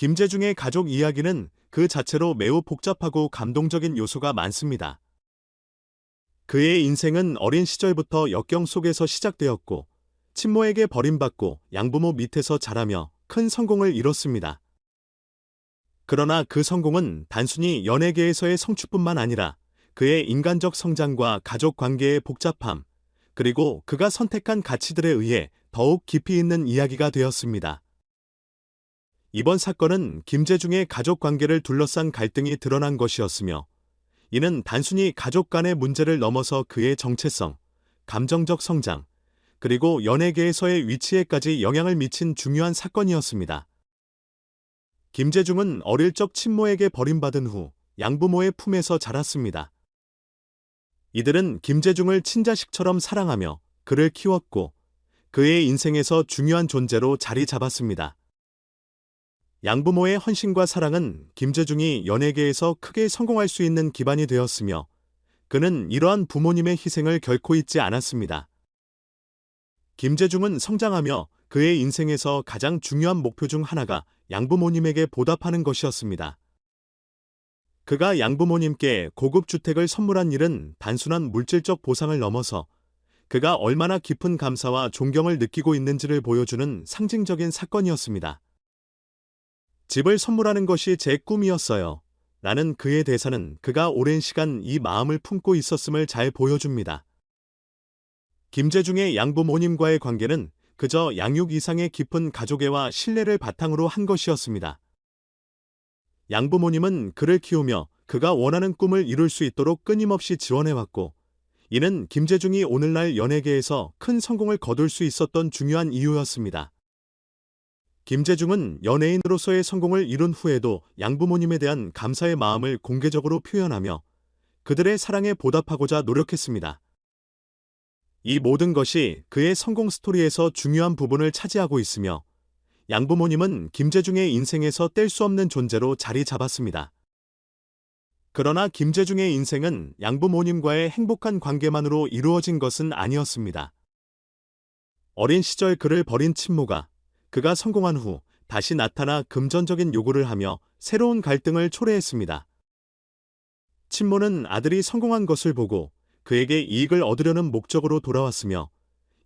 김재중의 가족 이야기는 그 자체로 매우 복잡하고 감동적인 요소가 많습니다. 그의 인생은 어린 시절부터 역경 속에서 시작되었고, 친모에게 버림받고 양부모 밑에서 자라며 큰 성공을 이뤘습니다. 그러나 그 성공은 단순히 연예계에서의 성취뿐만 아니라 그의 인간적 성장과 가족 관계의 복잡함, 그리고 그가 선택한 가치들에 의해 더욱 깊이 있는 이야기가 되었습니다. 이번 사건은 김재중의 가족 관계를 둘러싼 갈등이 드러난 것이었으며, 이는 단순히 가족 간의 문제를 넘어서 그의 정체성, 감정적 성장, 그리고 연예계에서의 위치에까지 영향을 미친 중요한 사건이었습니다. 김재중은 어릴 적 친모에게 버림받은 후 양부모의 품에서 자랐습니다. 이들은 김재중을 친자식처럼 사랑하며 그를 키웠고 그의 인생에서 중요한 존재로 자리 잡았습니다. 양부모의 헌신과 사랑은 김재중이 연예계에서 크게 성공할 수 있는 기반이 되었으며 그는 이러한 부모님의 희생을 결코 잊지 않았습니다. 김재중은 성장하며 그의 인생에서 가장 중요한 목표 중 하나가 양부모님에게 보답하는 것이었습니다. 그가 양부모님께 고급 주택을 선물한 일은 단순한 물질적 보상을 넘어서 그가 얼마나 깊은 감사와 존경을 느끼고 있는지를 보여주는 상징적인 사건이었습니다. 집을 선물하는 것이 제 꿈이었어요. 라는 그의 대사는 그가 오랜 시간 이 마음을 품고 있었음을 잘 보여줍니다. 김재중의 양부모님과의 관계는 그저 양육 이상의 깊은 가족애와 신뢰를 바탕으로 한 것이었습니다. 양부모님은 그를 키우며 그가 원하는 꿈을 이룰 수 있도록 끊임없이 지원해왔고, 이는 김재중이 오늘날 연예계에서 큰 성공을 거둘 수 있었던 중요한 이유였습니다. 김재중은 연예인으로서의 성공을 이룬 후에도 양부모님에 대한 감사의 마음을 공개적으로 표현하며 그들의 사랑에 보답하고자 노력했습니다. 이 모든 것이 그의 성공 스토리에서 중요한 부분을 차지하고 있으며 양부모님은 김재중의 인생에서 뗄 수 없는 존재로 자리 잡았습니다. 그러나 김재중의 인생은 양부모님과의 행복한 관계만으로 이루어진 것은 아니었습니다. 어린 시절 그를 버린 친모가 그가 성공한 후 다시 나타나 금전적인 요구를 하며 새로운 갈등을 초래했습니다. 친모는 아들이 성공한 것을 보고 그에게 이익을 얻으려는 목적으로 돌아왔으며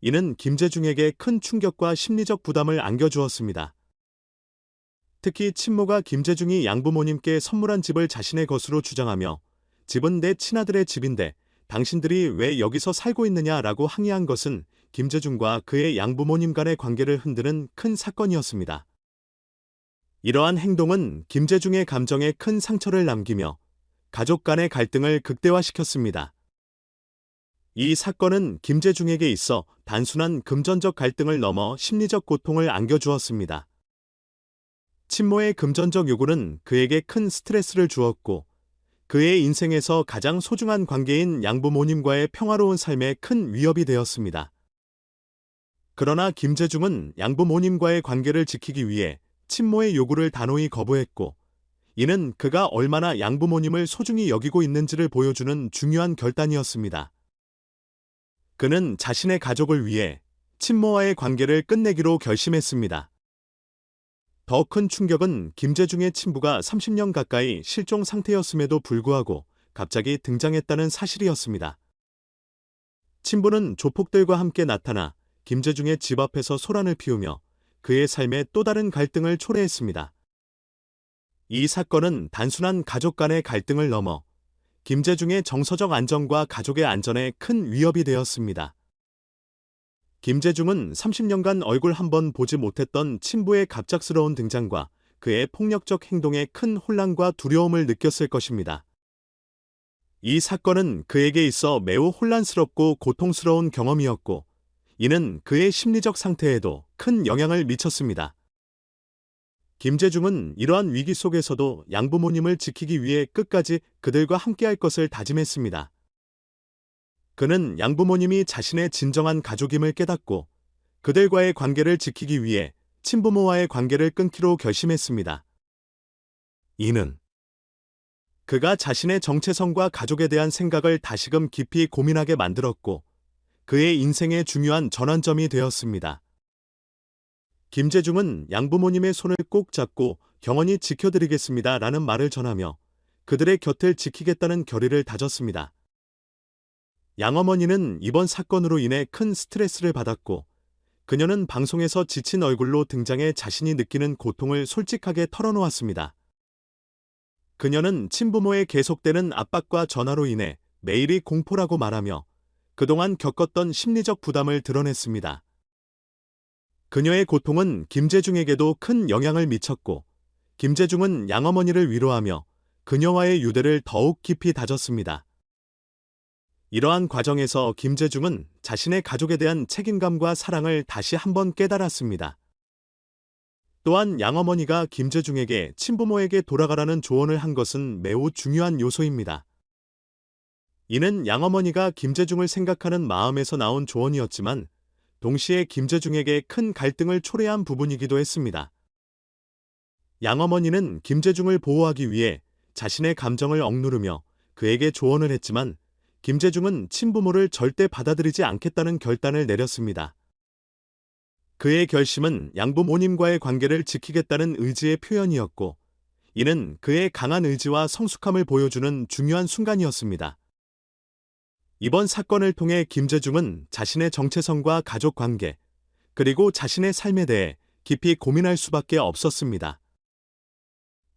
이는 김재중에게 큰 충격과 심리적 부담을 안겨주었습니다. 특히 친모가 김재중이 양부모님께 선물한 집을 자신의 것으로 주장하며 집은 내 친아들의 집인데 당신들이 왜 여기서 살고 있느냐라고 항의한 것은 김재중과 그의 양부모님 간의 관계를 흔드는 큰 사건이었습니다. 이러한 행동은 김재중의 감정에 큰 상처를 남기며 가족 간의 갈등을 극대화시켰습니다. 이 사건은 김재중에게 있어 단순한 금전적 갈등을 넘어 심리적 고통을 안겨주었습니다. 친모의 금전적 요구는 그에게 큰 스트레스를 주었고 그의 인생에서 가장 소중한 관계인 양부모님과의 평화로운 삶에 큰 위협이 되었습니다. 그러나 김재중은 양부모님과의 관계를 지키기 위해 친모의 요구를 단호히 거부했고 이는 그가 얼마나 양부모님을 소중히 여기고 있는지를 보여주는 중요한 결단이었습니다. 그는 자신의 가족을 위해 친모와의 관계를 끝내기로 결심했습니다. 더 큰 충격은 김재중의 친부가 30년 가까이 실종 상태였음에도 불구하고 갑자기 등장했다는 사실이었습니다. 친부는 조폭들과 함께 나타나 김재중의 집 앞에서 소란을 피우며 그의 삶에 또 다른 갈등을 초래했습니다. 이 사건은 단순한 가족 간의 갈등을 넘어 김재중의 정서적 안정과 가족의 안전에 큰 위협이 되었습니다. 김재중은 30년간 얼굴 한 번 보지 못했던 친부의 갑작스러운 등장과 그의 폭력적 행동에 큰 혼란과 두려움을 느꼈을 것입니다. 이 사건은 그에게 있어 매우 혼란스럽고 고통스러운 경험이었고, 이는 그의 심리적 상태에도 큰 영향을 미쳤습니다. 김재중은 이러한 위기 속에서도 양부모님을 지키기 위해 끝까지 그들과 함께할 것을 다짐했습니다. 그는 양부모님이 자신의 진정한 가족임을 깨닫고 그들과의 관계를 지키기 위해 친부모와의 관계를 끊기로 결심했습니다. 이는 그가 자신의 정체성과 가족에 대한 생각을 다시금 깊이 고민하게 만들었고 그의 인생의 중요한 전환점이 되었습니다. 김재중은 양부모님의 손을 꼭 잡고 경원이 지켜드리겠습니다 라는 말을 전하며 그들의 곁을 지키겠다는 결의를 다졌습니다. 양어머니는 이번 사건으로 인해 큰 스트레스를 받았고 그녀는 방송에서 지친 얼굴로 등장해 자신이 느끼는 고통을 솔직하게 털어놓았습니다. 그녀는 친부모의 계속되는 압박과 전화로 인해 매일이 공포라고 말하며 그동안 겪었던 심리적 부담을 드러냈습니다. 그녀의 고통은 김재중에게도 큰 영향을 미쳤고 김재중은 양어머니를 위로하며 그녀와의 유대를 더욱 깊이 다졌습니다. 이러한 과정에서 김재중은 자신의 가족에 대한 책임감과 사랑을 다시 한번 깨달았습니다. 또한 양어머니가 김재중에게 친부모에게 돌아가라는 조언을 한 것은 매우 중요한 요소입니다. 이는 양어머니가 김재중을 생각하는 마음에서 나온 조언이었지만 동시에 김재중에게 큰 갈등을 초래한 부분이기도 했습니다. 양어머니는 김재중을 보호하기 위해 자신의 감정을 억누르며 그에게 조언을 했지만 김재중은 친부모를 절대 받아들이지 않겠다는 결단을 내렸습니다. 그의 결심은 양부모님과의 관계를 지키겠다는 의지의 표현이었고, 이는 그의 강한 의지와 성숙함을 보여주는 중요한 순간이었습니다. 이번 사건을 통해 김재중은 자신의 정체성과 가족 관계, 그리고 자신의 삶에 대해 깊이 고민할 수밖에 없었습니다.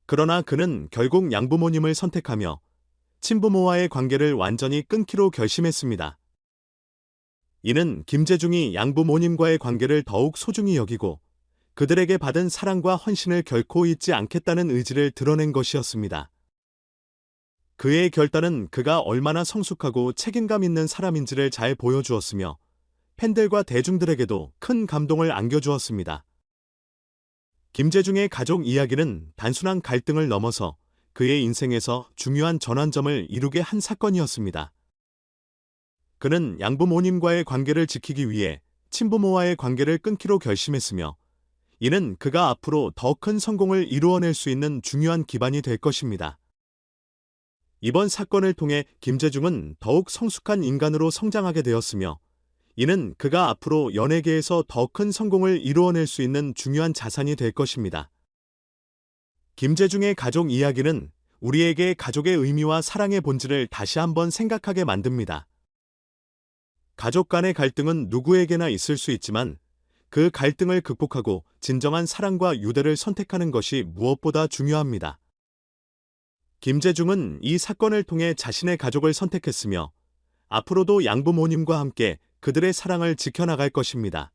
그러나 그는 결국 양부모님을 선택하며 친부모와의 관계를 완전히 끊기로 결심했습니다. 이는 김재중이 양부모님과의 관계를 더욱 소중히 여기고 그들에게 받은 사랑과 헌신을 결코 잊지 않겠다는 의지를 드러낸 것이었습니다. 그의 결단은 그가 얼마나 성숙하고 책임감 있는 사람인지를 잘 보여주었으며 팬들과 대중들에게도 큰 감동을 안겨주었습니다. 김재중의 가족 이야기는 단순한 갈등을 넘어서 그의 인생에서 중요한 전환점을 이루게 한 사건이었습니다. 그는 양부모님과의 관계를 지키기 위해 친부모와의 관계를 끊기로 결심했으며 이는 그가 앞으로 더 큰 성공을 이루어낼 수 있는 중요한 기반이 될 것입니다. 이번 사건을 통해 김재중은 더욱 성숙한 인간으로 성장하게 되었으며 이는 그가 앞으로 연예계에서 더 큰 성공을 이루어낼 수 있는 중요한 자산이 될 것입니다. 김재중의 가족 이야기는 우리에게 가족의 의미와 사랑의 본질을 다시 한번 생각하게 만듭니다. 가족 간의 갈등은 누구에게나 있을 수 있지만 그 갈등을 극복하고 진정한 사랑과 유대를 선택하는 것이 무엇보다 중요합니다. 김재중은 이 사건을 통해 자신의 가족을 선택했으며 앞으로도 양부모님과 함께 그들의 사랑을 지켜나갈 것입니다.